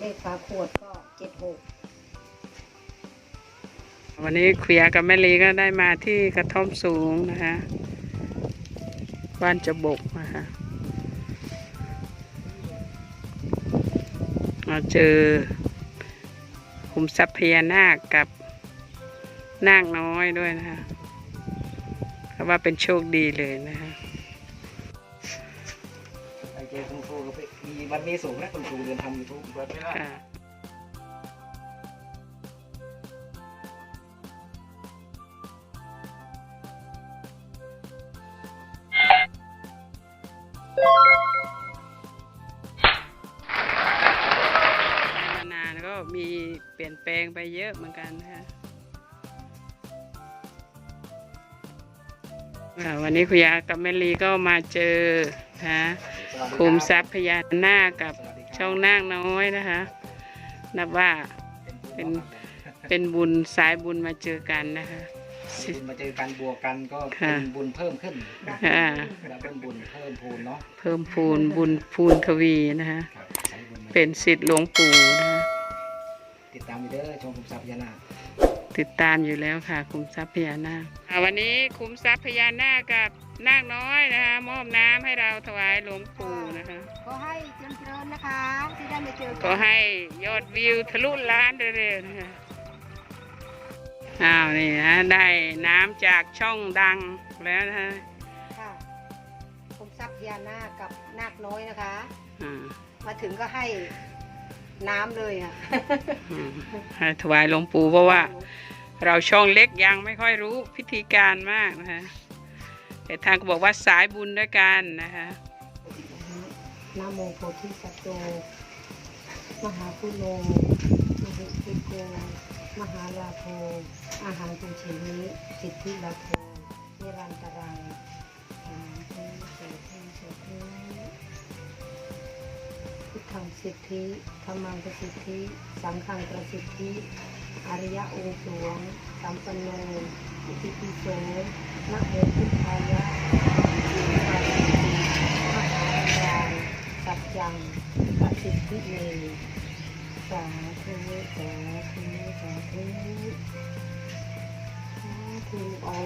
เลขฝาขวดก็เจ็ดหกวันนี้เคลียร์กับแม่ลีก็ได้มาที่กระท่อมสูงนะคะบ้านจะบกนะคะมาเจอขุมทรัพย์พญานาคกับนาคน้อยด้วยนะคะว่าเป็นโชคดีเลยนะคะ มีวันนี้สูงนะคุณครูเรียนทำยูทูบเปิดไม่ได้ค่ะมานานก็มีเปลี่ยนแปลงไปเยอะเหมือนกันนะคะอ่าวันนี้คุณยากับแม่ลีก็มาเจอนะ คะคุมทรัพย์พญานาคกับช่องนาคน้อยนะคะ นับว่าเป็นเป็นบุญสายบุญมาเจอกันนะคะบุญมาเจอกันบวกกันก็ค่ะเป็นบุญเพิ่มขึ้นค่ะแล้วเป็นบุญเพิ่มพูนเนาะเพิ่มพูนบุญพูนทวีนะคะครับใช้บุญมาเป็นสิทธิ์หลวงปู่นะคะติดตามไปเด้อชมคุมทรัพย์ยานาค ติดตามอยู่แล้วค่ะ คุมทรัพย์พญานาคอ่าวันนี้คุมทรัพย์พญานาคกับนาคน้อยนะคะ มอบน้ำให้เราถวายหลวงปู่นะคะ ขอให้เจริญเจริญนะคะที่ได้มาเจอก็ให้ยอดวิวทะลุล้านเร็วๆนะคะอ้าวนี่นะได้น้ำจากช่องดังแล้วนะคะค่ะคุมทรัพย์พญานาคกับนาคน้อยนะคะอ่ามาถึงก็ให้น้ำเลยค่ะอืมให้ถวายหลวงปู่เพราะว่า เราช่องเล็กยังไม่ค่อยรู้พิธีการมากนะคะแต่ทางก็บอกว่าสายบุญด้วยกันนะคะนะโมโพธิสัตโตมหาพุโนมหิติโก มหาลาโภอาหารตุเชมิสิทธิลาโภนิรันตรังสาธุสาธุสาธุพุทธังสิทธิธรรมังประสิทธิ สังฆังประสิทธิ อริยะองค์สวงสัมปันโนอิติปิโสนะโมพุทธายะปาริติมหาปัญญาสัจจังประสิทิเมสาธุสาธุสาธุสาธุเอา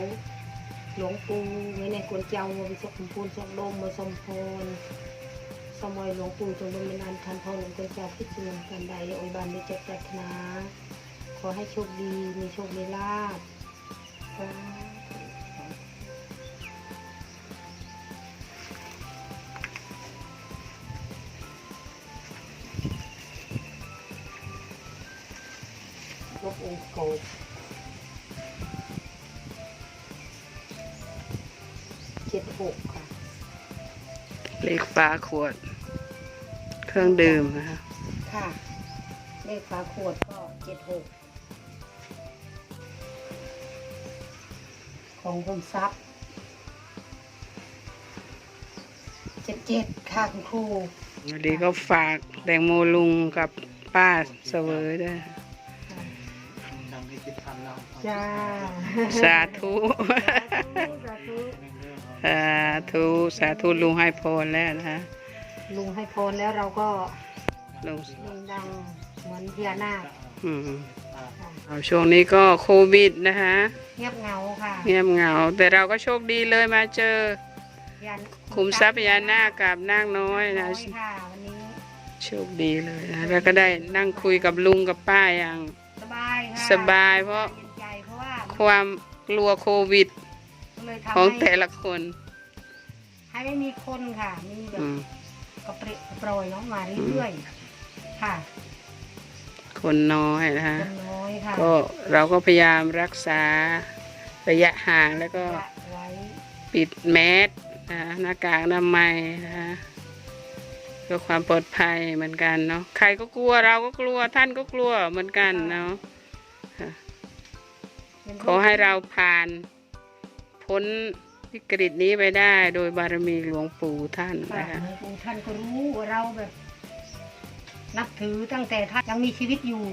หลวงปู่ไว้ในกวนเจ้ามาวิศกุมพูนสกลมมาสมพรสมัยหลวงปู่จงดำเนินานทันพรหลวงกวนเจ้าพิจารณากันใดโอยบานได้จัดจัดนา ขอให้โชคดี มีโชคมีลาภสาธุลบองค์โกบเจ็ดหกค่ะ เลขฝาขวด เครื่องดื่มนะคะ ค่ะ เลขฝาขวดก็เจ็ดหก ของผมทรัพย์เจ็ดเจ็ดค่ะคุณครูวันนี้ก็ฝากแตงโมลุงกับป้าเสวยด้วยนำให้คิดทันเราจ้าสาธุสาธุสาธุสาธุลุงให้พรแล้วนะคะลุงให้พรแล้วเราก็ลุงลุงดังเหมือนพญานาคอืมค่ะเอา ช่วงนี้ก็โควิดนะคะเงียบเหงาค่ะเงียบเหงา แต่เราก็โชคดีเลยมาเจอพญาคุมทรัพย์พญานาคกับนาคน้อยนะน้อยค่ะวันนี้โชคดีเลยนะแล้วก็ได้นั่งคุยกับลุงกับป้าอย่างสบายค่ะสบายเพราะย็นใจเพราะว่าความกลัวโควิดเลยทำของให้แต่ละคน ให้ไม่มีคนค่ะมีแบบอืมกระเปรกกระโปรยเนาะมาเรื่อยๆค่ะ คนน้อยนะคะคนน้อยค่ะก็เราก็พยายามรักษาระยะห่างแล้วก็ละไว้ปิดแมสนะคะหน้ากากอนามัยนะคะเพื่อความปลอดภัยเหมือนกันเนาะใครก็กลัวเราก็กลัวท่านก็กลัวเหมือนกันเนาะค่ะเป็นขอให้เราผ่านพ้นวิกฤตนี้ไปได้โดยบารมีหลวงปู่ท่านค่ะนะคะ หลวงปู่ท่านก็รู้ว่าเราแบบ นับถือตั้งแต่ท่านยังมีชีวิตอยู่